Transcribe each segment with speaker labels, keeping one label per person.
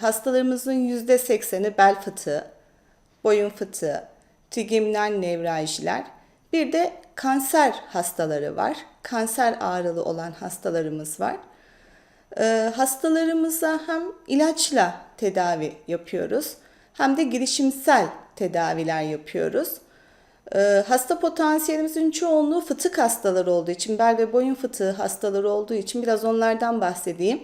Speaker 1: hastalarımızın %80'i bel fıtığı, boyun fıtığı, trigeminal nevraljiler. Bir de kanser hastaları var. Kanser ağrılı olan hastalarımız var. Ee, hastalarımıza hem ilaçla tedavi yapıyoruz hem de girişimsel tedaviler yapıyoruz. Ee, hasta potansiyelimizin çoğunluğu fıtık hastaları olduğu için, bel ve boyun fıtığı hastaları olduğu için biraz onlardan bahsedeyim.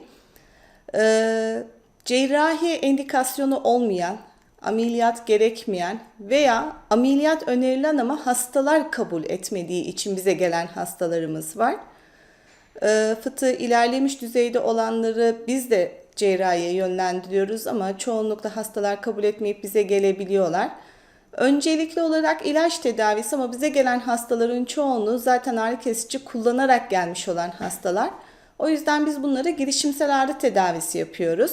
Speaker 1: Ee, cerrahi endikasyonu olmayan, ameliyat gerekmeyen veya ameliyat önerilen ama hastalar kabul etmediği için bize gelen hastalarımız var. Ee, fıtığı ilerlemiş düzeyde olanları biz de cerrahiye yönlendiriyoruz ama çoğunlukla hastalar kabul etmeyip bize gelebiliyorlar. Öncelikli olarak ilaç tedavisi ama bize gelen hastaların çoğunluğu zaten ağrı kesici kullanarak gelmiş olan hastalar. O yüzden biz bunlara girişimsel ağrı tedavisi yapıyoruz.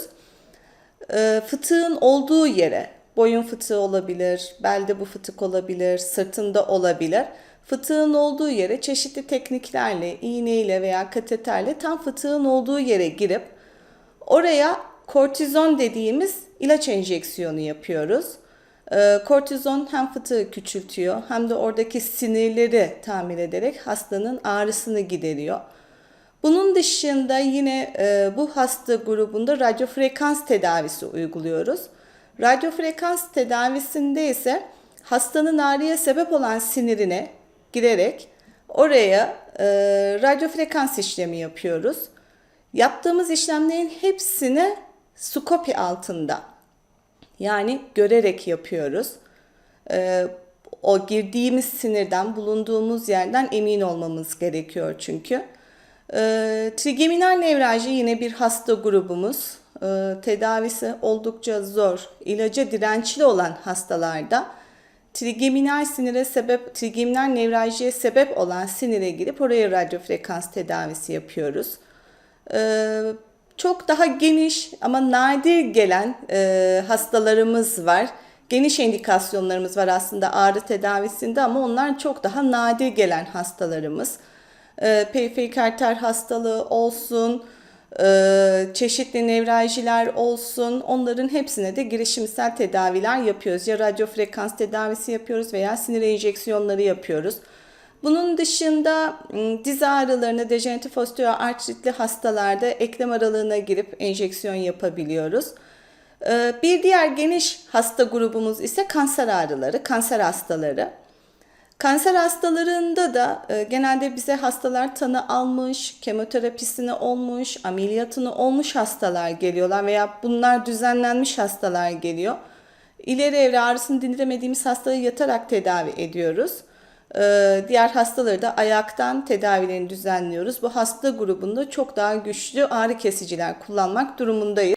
Speaker 1: Ee, fıtığın olduğu yere, boyun fıtığı olabilir, belde bu fıtık olabilir, sırtında olabilir. Fıtığın olduğu yere çeşitli tekniklerle, iğneyle veya kateterle tam fıtığın olduğu yere girip oraya kortizon dediğimiz ilaç enjeksiyonu yapıyoruz. Ee, kortizon hem fıtığı küçültüyor hem de oradaki sinirleri tamir ederek hastanın ağrısını gideriyor. Bunun dışında yine e, bu hasta grubunda radyofrekans tedavisi uyguluyoruz. Radyofrekans tedavisinde ise hastanın ağrıya sebep olan sinirine girerek oraya e, radyofrekans işlemi yapıyoruz. Yaptığımız işlemlerin hepsini skopi altında yani görerek yapıyoruz. E, o girdiğimiz sinirden, bulunduğumuz yerden emin olmamız gerekiyor çünkü. E, trigeminal nevralji yine bir hasta grubumuz. E, tedavisi oldukça zor, ilaca dirençli olan hastalarda trigeminal sinire sebep, trigeminal nevraljiye sebep olan sinire girip oraya radyofrekans tedavisi yapıyoruz. E, çok daha geniş ama nadir gelen e, hastalarımız var. Geniş indikasyonlarımız var aslında ağrı tedavisinde ama onlar çok daha nadir gelen hastalarımız e, periferik arter hastalığı olsun, e, çeşitli nevraljiler olsun onların hepsine de girişimsel tedaviler yapıyoruz. Ya radyofrekans tedavisi yapıyoruz veya sinir enjeksiyonları yapıyoruz. Bunun dışında m, diz ağrılarını dejeneratif osteoartritli hastalarda eklem aralığına girip enjeksiyon yapabiliyoruz. E, bir diğer geniş hasta grubumuz ise kanser ağrıları, kanser hastaları. Kanser hastalarında da e, genelde bize hastalar tanı almış, kemoterapisini olmuş, ameliyatını olmuş hastalar geliyorlar veya bunlar düzenlenmiş hastalar geliyor. İleri evre ağrısını dindiremediğimiz hastayı yatarak tedavi ediyoruz. E, diğer hastaları da ayaktan tedavilerini düzenliyoruz. Bu hasta grubunda çok daha güçlü ağrı kesiciler kullanmak durumundayız.